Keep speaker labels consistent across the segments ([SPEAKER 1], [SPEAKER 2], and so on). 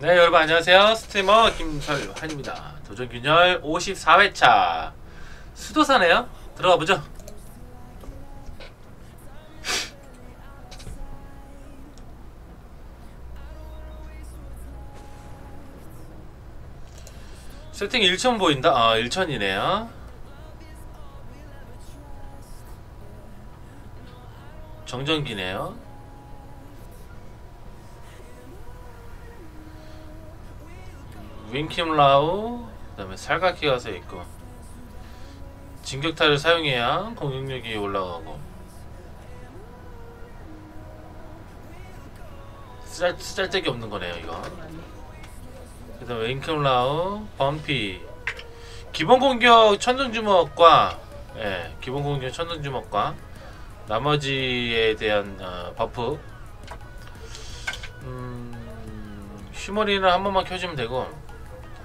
[SPEAKER 1] 네 여러분 안녕하세요. 스트리머 김설환입니다. 도전균열 54회차. 수도사네요? 들어가 보죠. 세팅 1천 보인다? 아 1천이네요. 정전기네요 윙킴 라우 그 다음에 살갑기가 서 있고 진격타를 사용해야 공격력이 올라가고. 쓰잘, 쓰잘데기 없는 거네요 이거. 그 다음에 윙킴 라우 범피. 기본 공격 천둥주먹과 예, 기본 공격 천둥주먹과 나머지에 대한 어, 버프. 음, 휴머리는 한 번만 켜주면 되고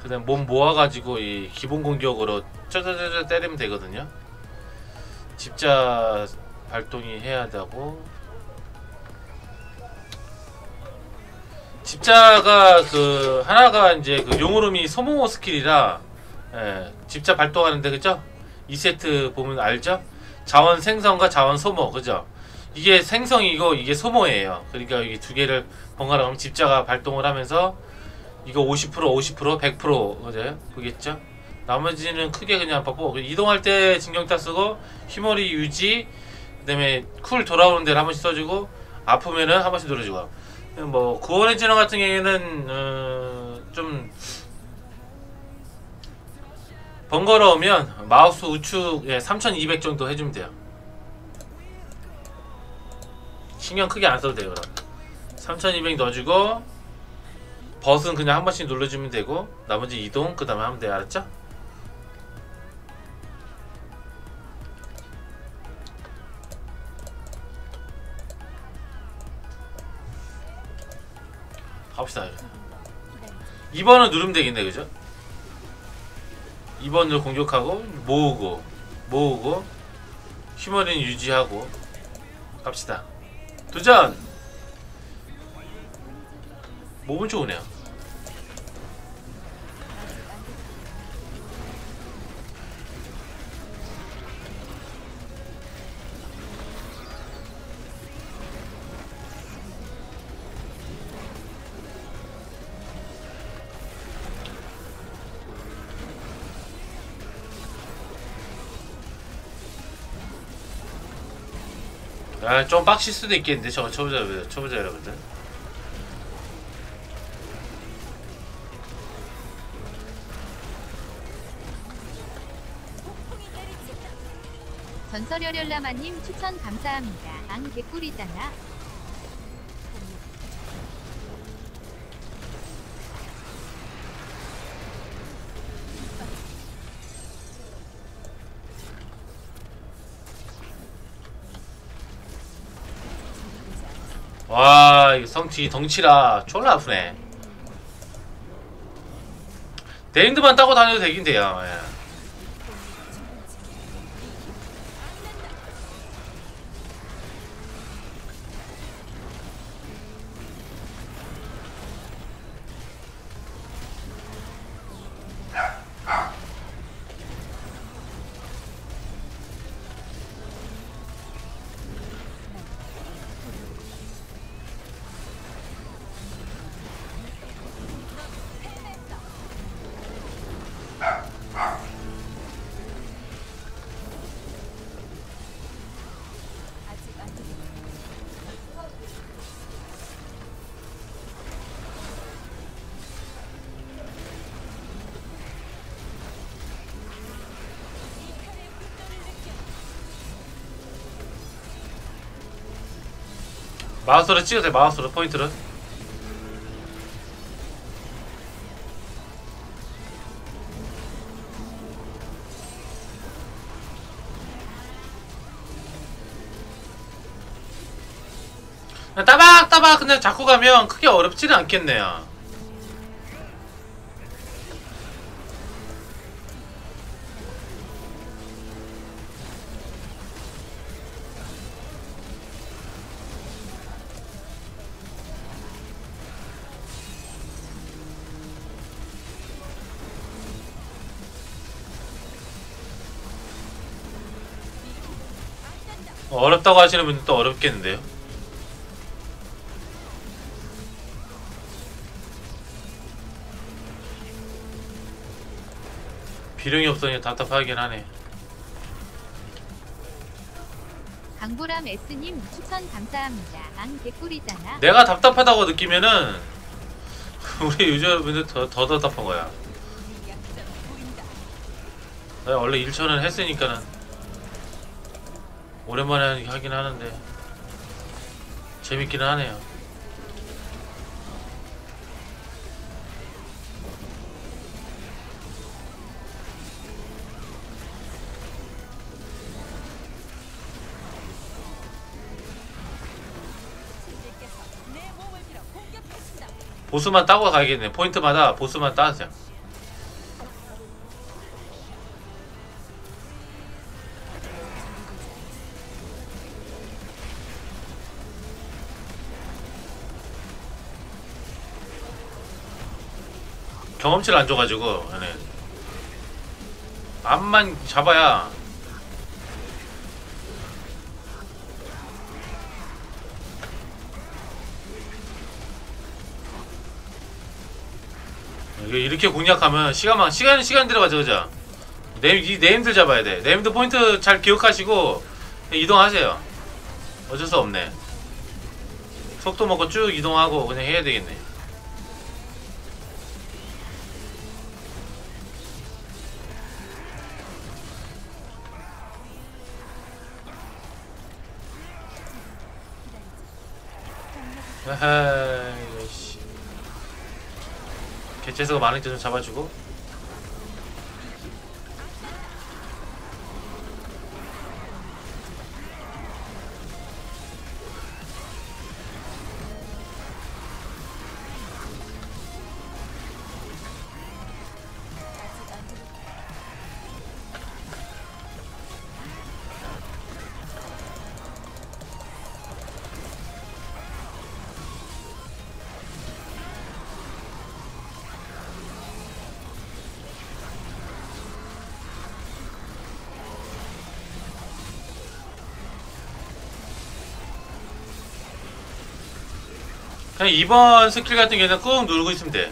[SPEAKER 1] 그 다음 몸 모아가지고 이 기본 공격으로 짜자자자 때리면 되거든요 집자 발동이 해야 되고 집자가 그 하나가 이제 그 용오름이 소모모 스킬이라 예, 집자 발동하는데 그죠? 2세트 보면 알죠? 자원 생성과 자원 소모 그죠? 이게 생성이고 이게 소모예요 그러니까 이게 두 개를 번갈아 가면 집자가 발동을 하면서 이거 50% 50% 100% 그죠? 보겠죠? 나머지는 크게 그냥 바고 이동할 때 진경타 쓰고 휴머리 유지 그다음에 쿨 돌아오는 데를 한 번씩 써주고 아프면은 한 번씩 눌러주고 뭐 구원의 진화 같은 경우에는 어, 좀 번거로우면 마우스 우측 예, 3200 정도 해주면 돼요 신경 크게 안 써도 돼요 그럼 3200 넣어주고 버스는 그냥 한 번씩 눌러주면 되고 나머지 이동 그 다음에 하면 돼요 알았죠? 갑시다 2번을 누르면 되겠네 그죠? 2번을 공격하고 모으고 모으고 휴머린 유지하고 갑시다 도전! 몸은 좋으네요 아, 좀 빡칠 수도 있겠는데, 저, 쳐보자, 쳐보자, 여러분들.
[SPEAKER 2] 전설여렬라마님 추천 감사합니다. 앙 개꿀이잖아.
[SPEAKER 1] 와, 이거 성치, 덩치라 졸라 아프네. 대인드만 따고 다녀도 되긴 돼요, 예. 마우스로 찍어도 돼, 마우스로, 포인트를. 따박따박 그냥 잡고 가면 크게 어렵지는 않겠네요. 어렵다고 하시는 분들 또 어렵겠는데요. 비룡이 없으니 답답하긴 하네.
[SPEAKER 2] 강보람 S님 추천 감사합니다. 앙 개꿀이잖아.
[SPEAKER 1] 내가 답답하다고 느끼면은 우리 유저분들 더, 더 답답한 거야. 내가 원래 1천은 했으니까는 오랜만에 하긴 하는데 재밌기는 하네요. 보스만 따고 가야겠네. 포인트마다 보스만 따세요. 경험치를 안 줘가지고 얘네 암만 잡아야 이렇게 공략하면 시간만 시간 시간 들어가죠 그죠? 네임 이 네임들 잡아야 돼. 네임들 포인트 잘 기억하시고 이동하세요. 어쩔 수 없네. 속도 먹고 쭉 이동하고 그냥 해야 되겠네. 아하 이거 씨. 개체수가 많을 때 좀 잡아주고 그냥 2번 스킬 같은 경우는 꾹 누르고 있으면 돼.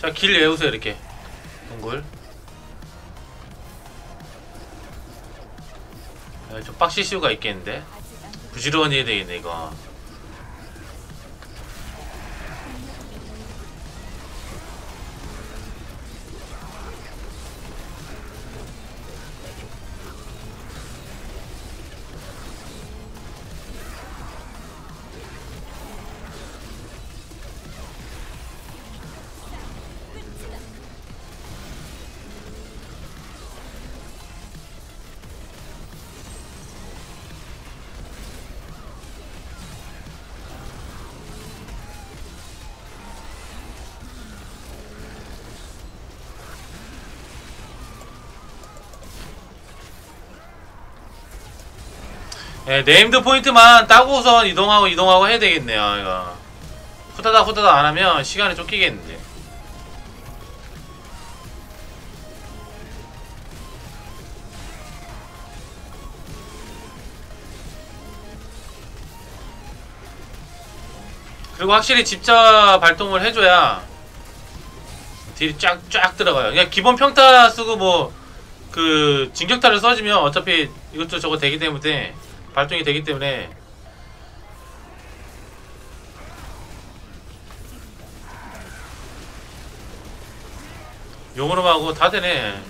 [SPEAKER 1] 자, 길 외우세요, 이렇게. 동굴. 아, 좀 빡시슈가 있겠는데? 부지런히 해야 되겠네, 이거. 예, 네임드 포인트만 따고선 이동하고 이동하고 해야 되겠네요, 이거. 후다닥 후다닥 안 하면 시간이 쫓기겠는데. 그리고 확실히 집자 발동을 해줘야 딜이 쫙쫙 들어가요. 그냥 기본 평타 쓰고 뭐 그 진격타를 써주면 어차피 이것도 저거 되기 때문에 발동이 되기 때문에 용으로 하고 다 되네.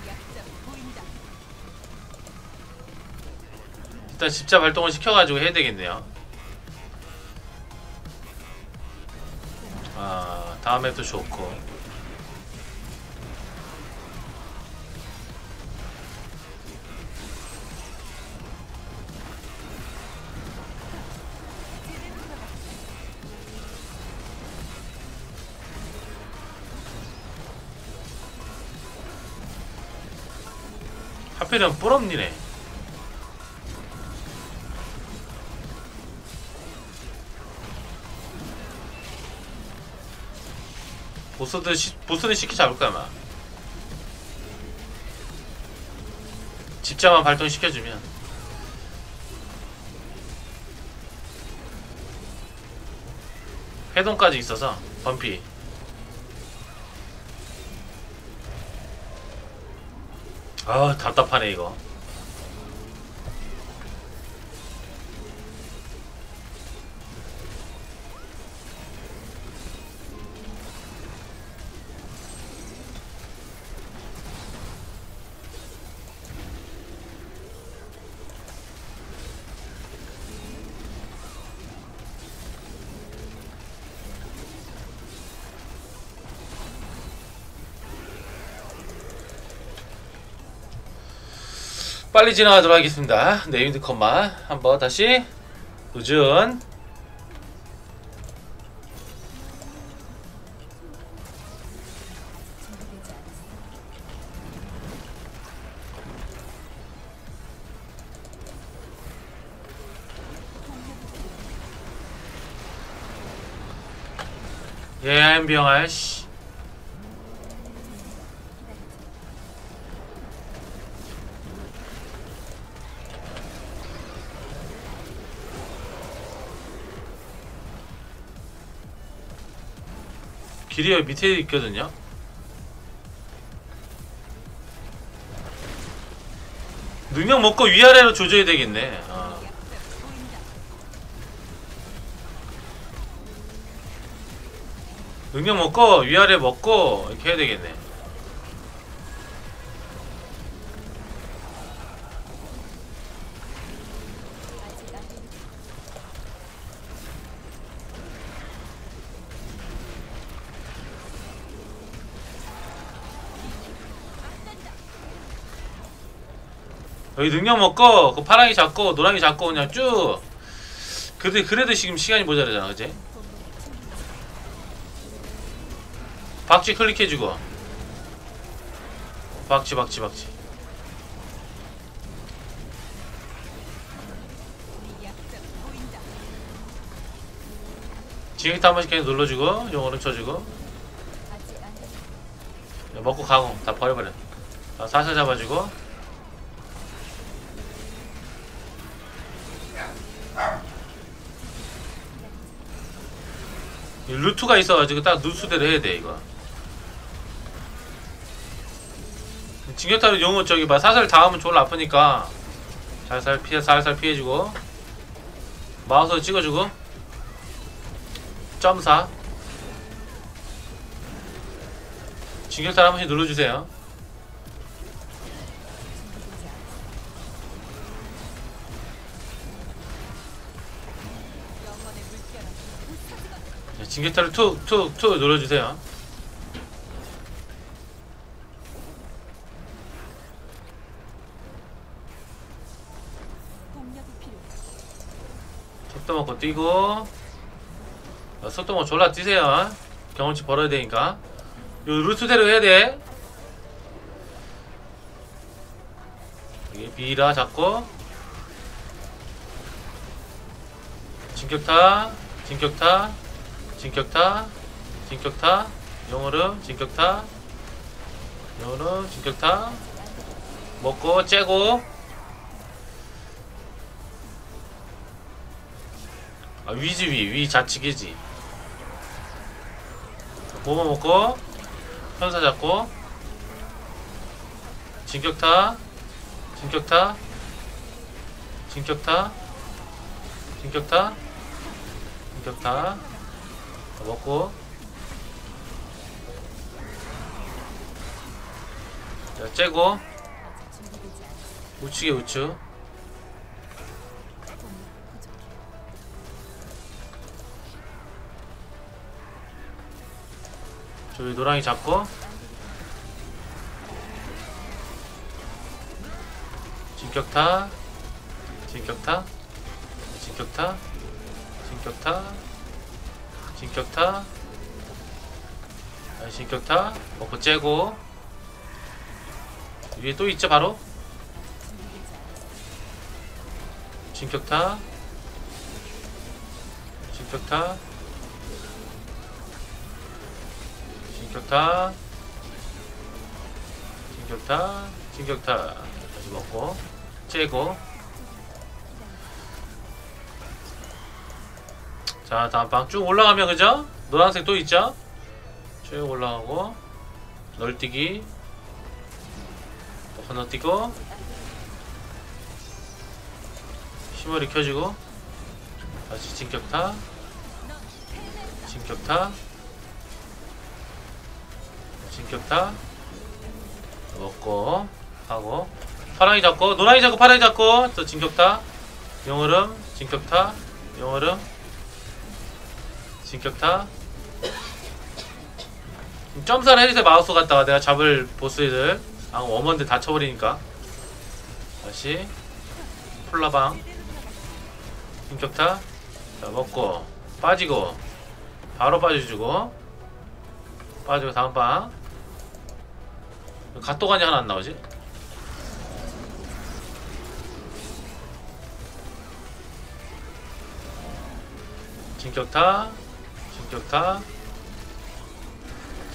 [SPEAKER 1] 일단 집자 발동을 시켜가지고 해야 되겠네요. 아 다음에 또 좋고. 하필이면 뿌럽니네. 보스들 시, 보스는 쉽게 잡을 거야 아마? 집자만 발동시켜주면. 회동까지 있어서 범피 아 답답하네 이거 빨리 지나가도록 하겠습니다. 네임드 컴마. 한번 다시 도전. 예, 한병아 씨. 길이 여기 밑에 있거든요. 능력 먹고 위아래로 조져야 되겠네. 어. 능력 먹고 위아래 먹고 이렇게 해야 되겠네. 여기 능력 먹고 그 파랑이 잡고 노랑이 잡고 그냥 쭉. 그래도 그래도 지금 시간이 모자라잖아 그지? 박쥐 클릭해주고. 박쥐 박쥐 박쥐. 지금부터 한 번씩 계속 눌러주고 용어를 쳐주고. 먹고 가고 다 버려버려. 아, 살살 잡아주고 루트가 있어가지고 딱 루트대로 해야 돼 이거. 징격타로 용어 저기 봐 사슬 닿으면 졸라 아프니까 살살 피해 살살 피해주고. 마우스로 찍어주고. 점사. 징격타를 한 번씩 눌러주세요 네, 징격타를 툭툭툭 눌러주세요. 속도 먹고 뛰고. 어, 속도 먹고 졸라 뛰세요. 경험치 벌어야 되니까. 요 루트대로 해야 돼. 여기 비라 잡고. 진격타 진격타 진격타 진격타 용어름 진격타 용어름 진격타. 먹고 째고. 아 위지 위, 위 좌측이지. 보모 먹고? 현사 잡고. 진격타 진격타 진격타 진격타 진격타 먹고. 자 째고. 우측에 우측. 저기 노랑이 잡고. 진격타. 진격타. 진격타. 진격타 진격타. 아, 진격타. 먹고 째고. 위에 또 있죠 바로? 진격타. 진격타. 진격타. 진격타. 진격타. 다시 먹고. 째고 자 다음 방 쭉 올라가면 그죠? 노란색 또 있죠? 쭉 올라가고 널뛰기. 또 건너뛰고. 시머리 켜주고. 다시 진격타. 진격타. 진격타. 먹고 하고. 파랑이 잡고 노랑이 잡고 파랑이 잡고. 또 진격타. 용얼음 진격타. 용얼음 진격타. 점사를 해주세요 마우스 갖다가. 내가 잡을 보스들. 아 워먼데 다쳐버리니까. 다시. 폴라방. 진격타. 자 먹고. 빠지고. 바로 빠져주고. 빠지고 다음 방. 갓도가니 하나 안 나오지? 진격타 진격타.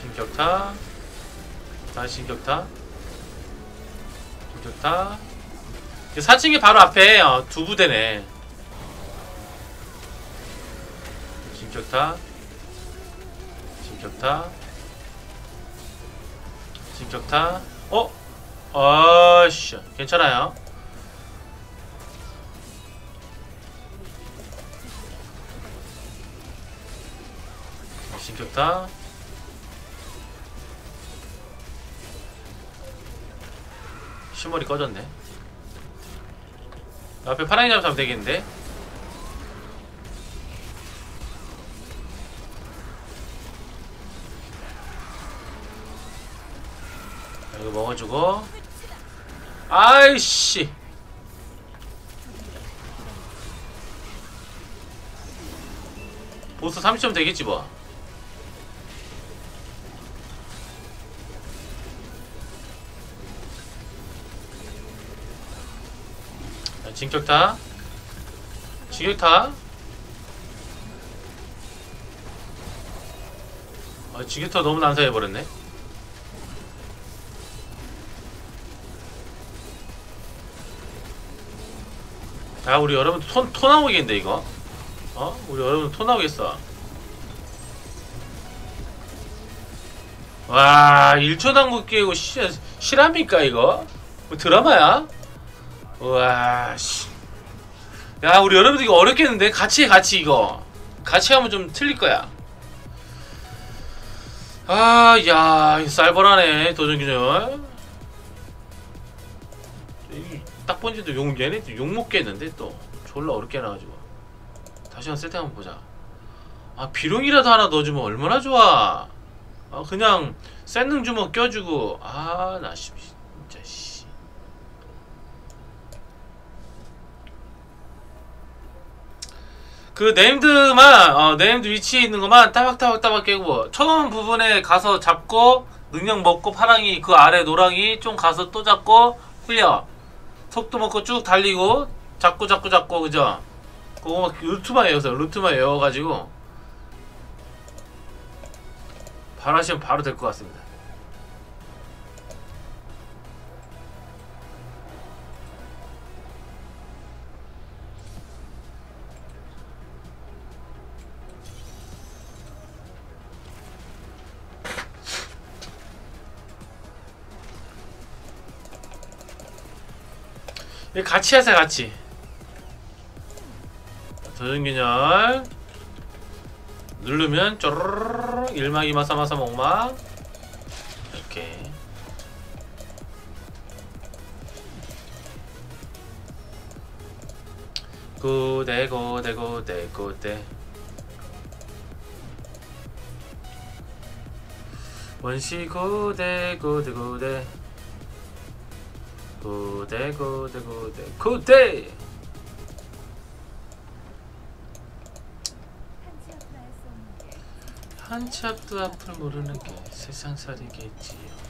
[SPEAKER 1] 진격타. 다시 진격타. 진격타. 4층이 바로 앞에 어, 두 부대네. 진격타. 진격타. 진격타. 어? 아씨 괜찮아요 진격타 시머리 꺼졌네. 앞에 파랑이 잡으면 되겠는데? 자, 이거 먹어주고. 아이씨! 보스 30점 되겠지 뭐 진격타 진격타 아, 진격타 너무 난사해버렸네 자 우리 여러분 토, 토 나오겠는데 이거 어? 우리 여러분 토 나오겠어 와 1초 당구 깨고 시, 실합니까 이거? 뭐 드라마야? 우와 씨. 야 우리 여러분들 이거 어렵겠는데? 같이 해 같이 이거. 같이 하면 좀 틀릴 거야. 아야 쌀벌하네 도전균열 딱 번지도 욕 얘네 욕 먹겠는데 또. 졸라 어렵게 해놔가지고. 다시 한 세팅 한번 보자. 아 비룡이라도 하나 넣어주면 얼마나 좋아. 아 그냥 샌능 주먹 껴주고. 아나 씨 그 네임드만 어, 네임드 위치에 있는 것만 따박따박따박 깨고 처음 부분에 가서 잡고 능력 먹고 파랑이 그 아래 노랑이 좀 가서 또 잡고 흘려. 속도 먹고 쭉 달리고 잡고 잡고 잡고 그죠? 그거 막 루트만 외워서 루트만 외워가지고. 바로 하시면 바로 될 것 같습니다 같이 하세요 같이. 도전균열 누르면 쪼르르르 일막 이막 삼막 오막. 이렇게. 고대 고대 고대 고대. 원시 고대 고대 고대 고대 고대 고대 고대 한치 앞도 앞을 모르는 게 세상살이겠지요